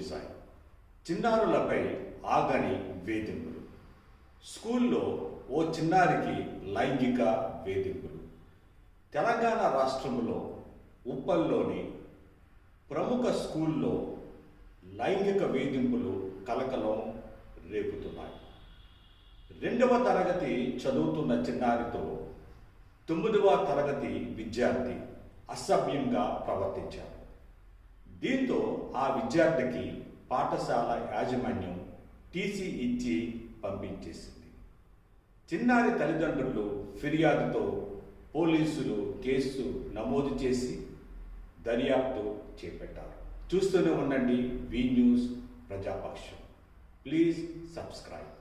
కురిశాయి చిన్నారులపై ఆగని వేధింపులు. స్కూల్లో ఓ చిన్నారికి లైంగిక వేధింపులు. తెలంగాణ రాష్ట్రంలో ఉప్పల్లోని ప్రముఖ స్కూల్లో లైంగిక వేధింపులు కలకలం రేపుతున్నాయి. రెండవ తరగతి చదువుతున్న చిన్నారితో తొమ్మిదవ తరగతి విద్యార్థి అసభ్యంగా ప్రవర్తించారు. ఆ విద్యార్థికి పాఠశాల యాజమాన్యం టీసీ ఇచ్చి పంపించేసింది. చిన్నారి తల్లిదండ్రులు ఫిర్యాదుతో పోలీసులు కేసు నమోదు చేసి దర్యాప్తు చేపట్టారు. చూస్తూనే ఉండండి V news Prajapaksham. Please subscribe.